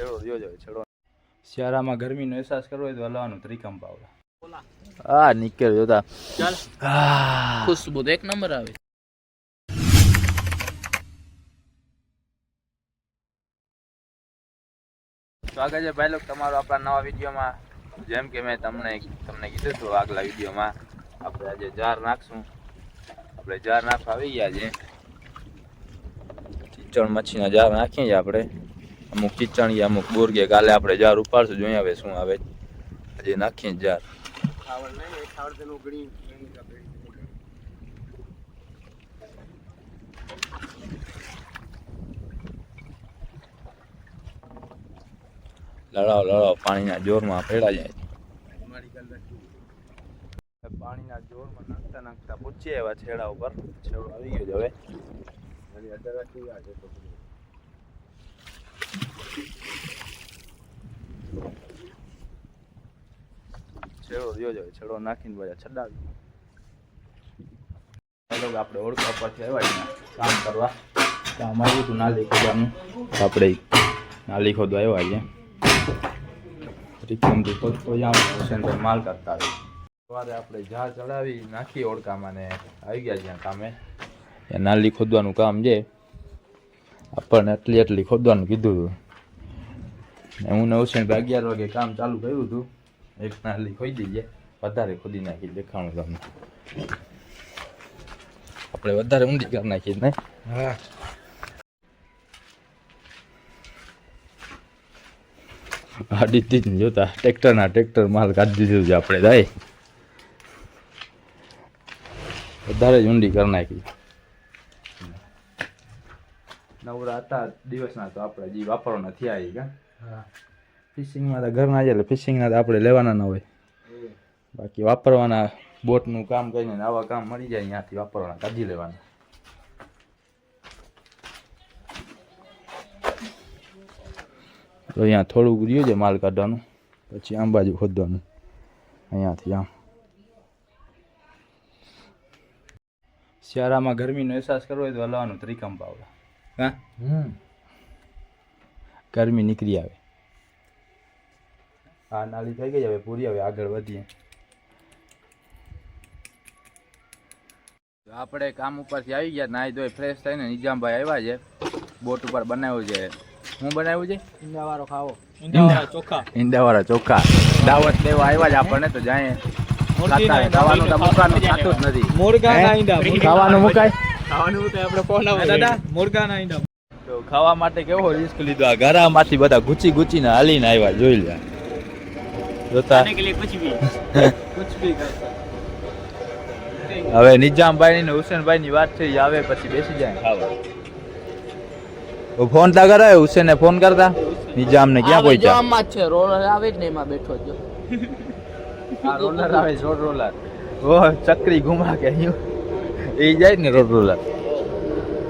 છેડો રહ્યો જાય છેડો. શિયાળામાં ગરમીનો અહેસાસ કરવો હોય તો હલાવાનું ત્રિકમ પાવડા હા નીકળ જોતા. ચાલ. ખુશબુ એક નંબર આવે. સ્વાગત છે ભાઈ લોકો તમારો આપણા નવા વિડીયોમાં. જેમ કે મેં તમને તમને કીધું હતું આગલા વિડીયોમાં. આપણે આજે જાર નાખશું. આપણે જાર નાખવા આવી ગયા છે ચીચણ મચ્છીના જાર નાખીએ છીએ આપણે. અમુક ચીચણ અમુક બોરગે કાલે આપણે જાર ઉપાડશું જોઈએ હવે શું આવે. આજે નાખીએ જાર. લડાવ લડાવ પાણીના જોરમાં ફેડા જાય. પાણીના જોરમાં નાખતા નાખતા પૂછીએ એવા છેડા ઉપર. છેડો આવી ગયો હવે. છેડો રહ્યો જાય છેડો નાખીને બધા છડાવી આપણે ઓળખા પરથી આવ્યા કામ કરવા. કામ આવ્યું હતું નાલી ખોદવાનું. આપણે નાલી ખોદવા આવ્યા છીએ. ત્રિકોમથી ખોદતો જાઉં હુસેનભાઈ માલ કરતા હોય સવારે આપણે જા ચડાવી નાખી ઓળખામાં ને આવી ગયા જ્યાં કામે. નાલી ખોદવાનું કામ છે. આપણને એટલી એટલી ખોદવાનું કીધું હતું હું ને હુસેનભાઈ અગિયાર વાગે કામ ચાલુ કર્યું હતું. એક નાલી ખોદી દઈએ વધારે ખોદી નાખી દેખાણું તમને. આપણે વધારે ઊંડી કરી નાખી ને. હા. આડિતી જ જોતા. ટ્રેક્ટરના ટ્રેક્ટર માલ કાઢી દીધું છે આપણે જાય વધારે જ ઊંડી કરી નાખી. નવરા હતા દિવસના તો આપણે જે વાપરવાના થયા એ કા? ફિશિંગમાં તો ઘરના જ એટલે ફિશિંગના તો આપણે લેવાના ન હોય. બાકી વાપરવાના બોટનું કામ કરીને આવા કામ મળી જાય ત્યાંથી વાપરવાના કાઢી લેવાના. તો અહીંયા થોડુંક રહ્યું છે માલ કાઢવાનું પછી આમ બાજુ ખોદવાનું. અહીંયાથી આમ. શિયાળામાં ગરમીનો અહેસાસ કરવો હોય તો હલાવવાનું ત્રિકમ પાવડા હા? ગરમી નીકળી આવે. હા નાલી થઈ ગઈ હવે પૂરી હવે આગળ વધીએ. આપણે કામ ઉપરથી આવી ગયા નાઈ ધોઈ ફ્રેશ થઈને નિજામભાઈ આવ્યા છે. બોટ ઉપર બનાવ્યું છે. હું બનાવ્યું છે? ઈંડાવાળો વાળો ખાવો ચોખા. ઈંડાવાળા ચોખા. દાવત લેવા આવ્યા છે આપણને તો જાય. ખાવાનું તો મુકાનું ખાતું જ નથી. મુરગાના ખાવાનું મુકાય? ખાવાનું તો આપણે ફોન આવે. દાદા મુર્ગાના ઈંડા. તો ખાવા માટે કેવો રિસ્ક લીધો? આ ઘરામાંથી બધા ગુચી ગુચીને હાલીને આવ્યા જોઈ લે જોતા હવે નિજામભાઈ ને હુસેનભાઈ ની વાત થઈ આવે પછી બેસી જાય ખાવા. ફોન તા કરે હુસેન ને ફોન કરતા? નિજામ ને ક્યાં કોઈ આમ જ છે રોલર આવે જ નહીં એમાં બેઠો જો. આ રોલર આવે રોલર. ઓ ચક્રી ઘુમા કે અહીંયા. यूं એ જાય ને રોડ રોલર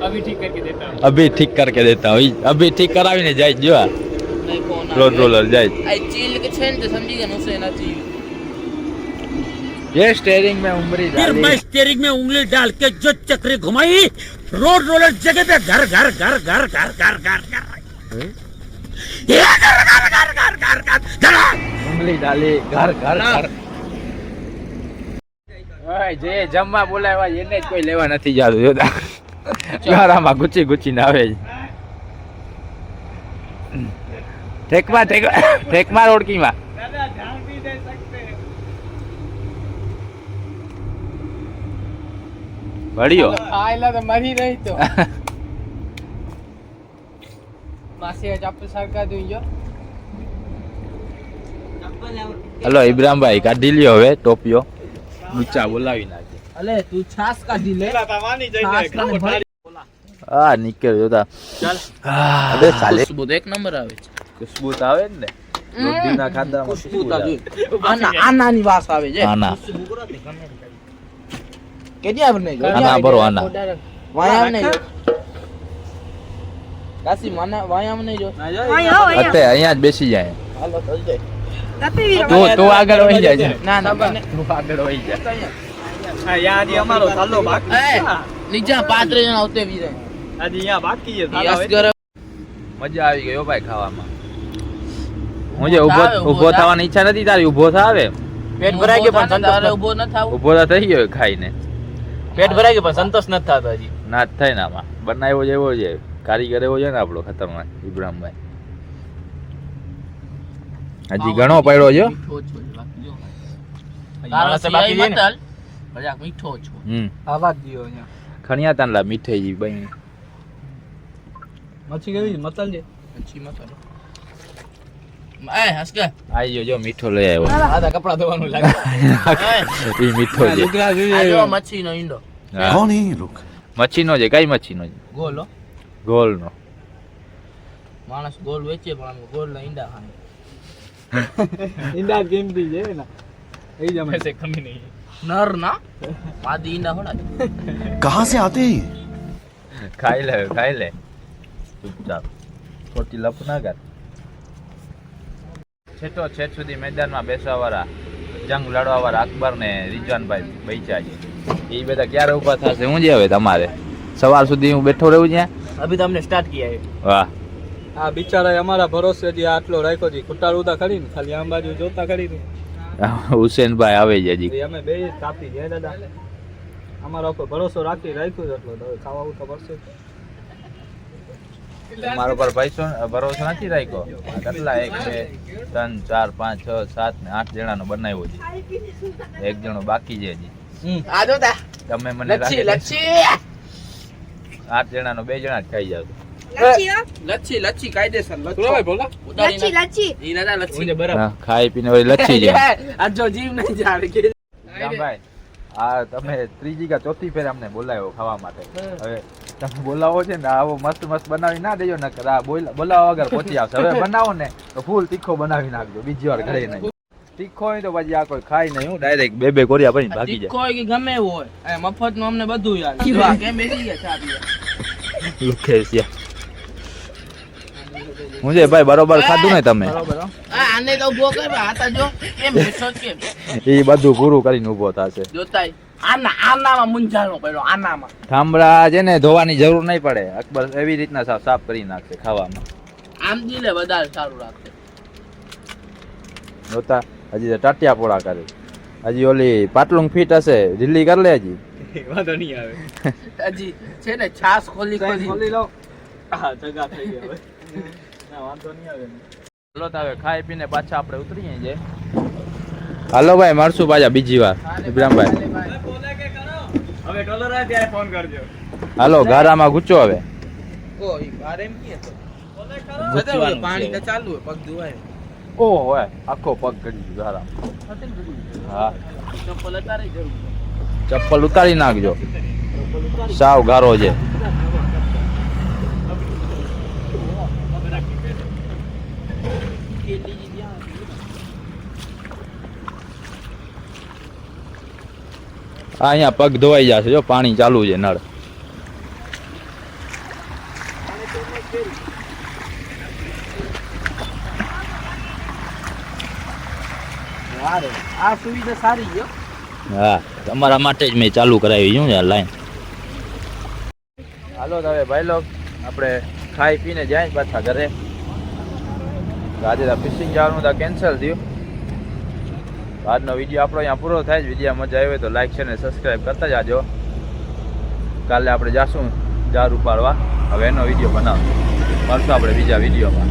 अभी ठीक करके देता हूँ અભી ઠીક કરકે દેતા હું અભી ઠીક કરાવીને જાય જો આ નહીં ફોન રોડ રોલર જાય આ ચીલ કે છે ને તે સમજી ગયા નુસે નથી ये स्टेयरिंग में उमरी फिर मैं डाली स्टेयरिंग में उंगली डाल के जो चक्री घुमाई रोड रोलर जगह पे घर घर घर घर घर घर घर घर ये घर घर घर घर घर घर घर ઉંગલી ડાલી ઘર ઘર ઘર ઓય જે જમવા બોલાવ્યા એને જ કોઈ લેવા નથી જાતું જોતા ગારામાં ગુચી ગુચી ગુચીને આવે જ ઠેકમાં ઠેકમાં ઠેકમાં રોડકીમાં. વળ્યો. આયલા તો મરી રહી તો. માસી ચપ્પલ સરકા દઈ ગયો હલો ઇબ્રામભાઈ કાઢી લ્યો હવે ટોપિયો ઊંચા બોલાવી નાખે અલે તું છાસ કાઢી લે. હા નીકળ જોતા ચાલ. અબે સાલે ખુશ્બુ એક નંબર આવે છે. ખુશ્બુ આવે ને. રોટલીના ખાધામાં ખુશ્બુ ખુશ્બુ આવે. આના આનાની વાસ આવે છે. આના. કેદી આવે નહીં આના ભરો આના. વાયામ નહીં જો કાસી મને વાયા ને જો? અત્યારે અહીંયા જ બેસી જાય. હાલો થઈ જાય. તું તું આગળ વહી જાય ના ના તું આગળ વહી જાય. હા યાર અમારો ચાલો બાકી એ નીચા પાંત્રીસ જણા આવતે વી જાય આજે અહીંયા બાકી છે મજા આવી હો ભાઈ ખાવામાં. હું જે ઊભો થાવે, ઊભો થવાની ઈચ્છા નથી તારી ઊભો થાવે? પેટ ભરાઈ ગયો પણ તારે સંતોષ ઊભો ન થાવ. ઊભો તો થઈ ગયો ખાઈને. પેટ ભરાઈ ગયો પણ સંતોષ નથી થતો હજી. ના જ થાય ને આમાં. બનાવ્યો જ એવો છે. કારીગર એવો છે ને આપણો ખતરનાક ઇબ્રાહીમભાઈ હજી ઘણો પડ્યો છે મીઠો છો આવા ગયો ખણિયા તાંડલા મીઠાઈ જી બઈ મચ્છી કેવી મતલ છે? મચ્છી મતલ. મચ્છી નો છે. કઈ મચ્છી નો ગોલ ગોલ નો માણસ ગોલ વેચે પણ ગોલ ના ઈંડા ખાય. ઈંડા કિંમતી છે ને એ જ અમે કમી નહીં નર ના માદી ઈંડા હોડા कहाँ से आते हैं ये? ખાઈ લે ખાઈ લે ચૂપચાપ ખોટી લપ ના કર છેટો છેટ સુધી મેદાનમાં બેસવા વાળા જંગ લડવા વાળા અકબર ને રિજવાનભાઈ બૈચા છે એ બધા ક્યારે ઊભા થશે હું જે હવે તમારે સવાર સુધી હું બેઠો રહું ત્યાં અભી તો हमने स्टार्ट किया है વાહ આ બિચારા અમારા ભરોસે જે આટલો રાખ્યો છે કુટાળું ખરી ને ખાલી આમ બાજુ જોતા ખરી ને. હુસેનભાઈ આવે છે હજી. અમે બે કાપી જાય દાદા. અમારા ઉપર ભરોસો રાખી રાખ્યો છે એટલો તો હવે ખાવા તો પડશે. મારો પર પૈસો ભરોસો નથી રાખ્યો. કેટલા એક બે ત્રણ ચાર પાંચ છ સાત ને આઠ જણાનો બનાવ્યો છે. એક જણો બાકી છે હજી. તમે મને આઠ જણાનો બે જણા જ ખાઈ જાવ લચ્છી હો. લચ્છી લચ્છી કાયદેસર બોલા બોલા. ઉતારી લચ્છી નાખ. લચ્છી. ઈ ના લચ્છી. મુજે બરાબર. હા, ખાઈ પીને વળી લચ્છી છે આ જો જીવ નહીં જાણે કે રામભાઈ આ તમે ત્રીજી કે ચોથી ફેર અમને બોલાવ્યો ખાવા માટે. હવે તમે બોલાવો છે ને આવો મસ્ત મસ્ત બનાવી ના દેજો નકર આ બોલાવા વગર પહોંચી આવશે. હવે બનાવો ને તો ફૂલ તીખો બનાવી નાખજો બીજી વાર ઘરે નહીં. તીખો હોય તો પછી આ કોઈ ખાઈ નહીં હું ડાયરેક્ટ બે બે કોરિયા ભરીને ભાગી તીખો કે ગમે હોય મફતનું અમને બધું યાર. કેમ બેસી ગયા ચા પીવા. યા. ભાઈ બરોબર ખાધું ને તમે? આને તો ઊભો કર આ જો. કેમ બેઠો કેમ? એ બધું પૂરું કરીને ઊભો થશે. જોતાય. આના આનામાં પડ્યો આનામાં. ઠામડા છે ને ધોવાની જરૂર નહીં પડે. અકબર એવી રીતના સાફ સાફ કરી નાખશે ખાવામાં. આમ દિલે વધારે સારું રાખશે જોતા હજી તો ટાટિયા પોળા કરે. હજી ઓલી પાટલું ફીટ હશે. ઢીલી કરી લે હજી. વાંધો નહીં આવે. હજી છે ને છાસ ખોલી ખોલી. ખોલી લો હા જગા થઈ ગયા હવે ના વાંધો નહીં આવે. હાલો તો હવે ખાઈ પીને પાછા આપણે ઉતરીએ છે હાલો ભાઈ મળશું પાછા બીજી વાર. ઇબ્રાહીમભાઈ. હવે ડોલર આવે ત્યારે ફોન કરજો. હાલો ગારામાં ગુચ્ચો હવે. ઓ બાર એમ કે તો. પાણી તો ચાલુ હોય પગ ધોવાય. ઓહો હોય. આખો પગ હા. ચપ્પલ અતારે જરૂર ચપ્પલ ઉતારી નાખજો. સાવ ગારો છે. આ અહીંયા પગ ધોવાઈ જશે જો પાણી ચાલુ છે નળ. આ સુવિધા સારી છે હા. તમારા માટે જ મેં ચાલુ કરાવી છું ને લાઈન. હાલો તો હવે ભાઈ લોક આપણે ખાઈ પીને જાય પાછા ઘરે. આજે ફિશિંગ જવાનું કેન્સલ થયું. આજનો વીડિયો આપણો અહીંયા પૂરો થાય વીડિયો મજા આવી તો લાઈક છે ને સબસ્ક્રાઈબ કરતા જાજો. કાલે આપણે જાશું જાર ઉપાડવા. હવે એનો વીડિયો બનાવશું. મળશું આપણે બીજા વિડીયોમાં.